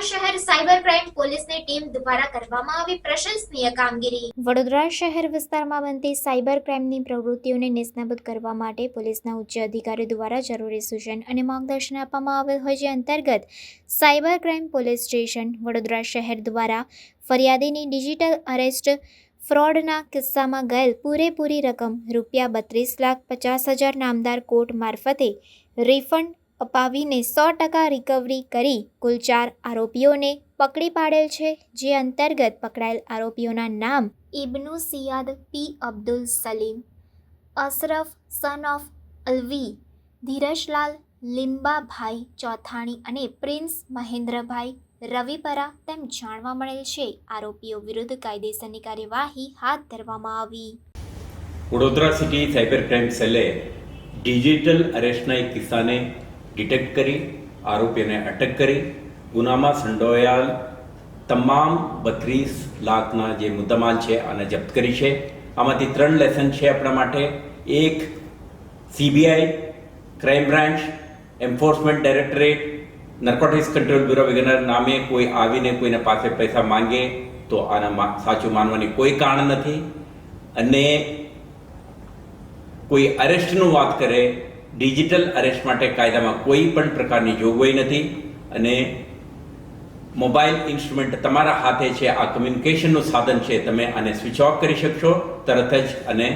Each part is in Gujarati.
સાયબર ક્રાઇમ પોલીસની ટીમ દ્વારા કરવામાં આવી પ્રશંસનીય કામગીરી. વડોદરા શહેર વિસ્તારમાં બનતી સાયબર ક્રાઇમની પ્રવૃત્તિઓને નિષ્ણાબૂદ કરવા માટે પોલીસના ઉચ્ચ અધિકારી દ્વારા જરૂરી સૂચન અને માર્ગદર્શન આપવામાં આવેલ હોય જે અંતર્ગત cyber crime police station, Vadodara શહેર દ્વારા ફરિયાદીની ડિજિટલ અરેસ્ટ, ફ્રોડના કિસ્સામાં ગયેલ પૂરેપૂરી રકમ, રૂપિયા બત્રીસ લાખ પચાસ હજાર નામદાર કોર્ટ મારફતે રિફંડ અપાવીને સો ટકા રિકવરી કરી કુલ ચાર આરોપીઓને પકડી પાડેલ છે, જે અંતર્ગત પકડાયેલ આરોપીઓના નામ Ibnu Siyad P Abdul Salim, Ashraf son of Alvi, Dhirajlal Limbabhai Chothani અને પ્રિન્સ મહેન્દ્રભાઈ રવિપરા તેમ જાણવા મળેલ છે. આરોપીઓ વિરુદ્ધ કાયદેસરની કાર્યવાહી હાથ ધરવામાં આવી. વડોદરા સિટી સાયબર ક્રાઇમ સેલે ડિજિટલ અરેસ્ટના એક કિસ્સાને ડિટેક્ટ કરી આરોપીને અટક કરી. ગુનામાં સંડોવાયેલ તમામ બત્રીસ લાખના જે મુદ્દામાલ છે, આને જપ્ત કરી છે. આમાંથી ત્રણ લેસન છે આપણા માટે. એક CBI, crime branch, enforcement directorate, narcotics control bureau વગેરે નામે કોઈ આવીને કોઈને પાસે પૈસા માંગે તો આના સાચું માનવાની કોઈ કારણ નથી. અને કોઈ અરેસ્ટનું વાત કરે ડિજિટલ અરેસ્ટ માટે કાયદામાં કોઈ પણ પ્રકારની જોગવાઈ નથી અને મોબાઈલ ઇન્સ્ટ્રુમેન્ટ તમારા હાથે છે, આ કમ્યુનિકેશનનું સાધન છે, તમે આને સ્વિચ ઓફ કરી શકશો તરત જ અને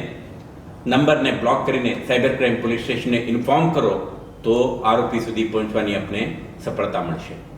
નંબરને બ્લોક કરીને સાયબર ક્રાઇમ પોલીસ સ્ટેશને ઇન્ફોર્મ કરો તો આરોપી સુધી પહોંચવાની આપને સફળતા મળશે.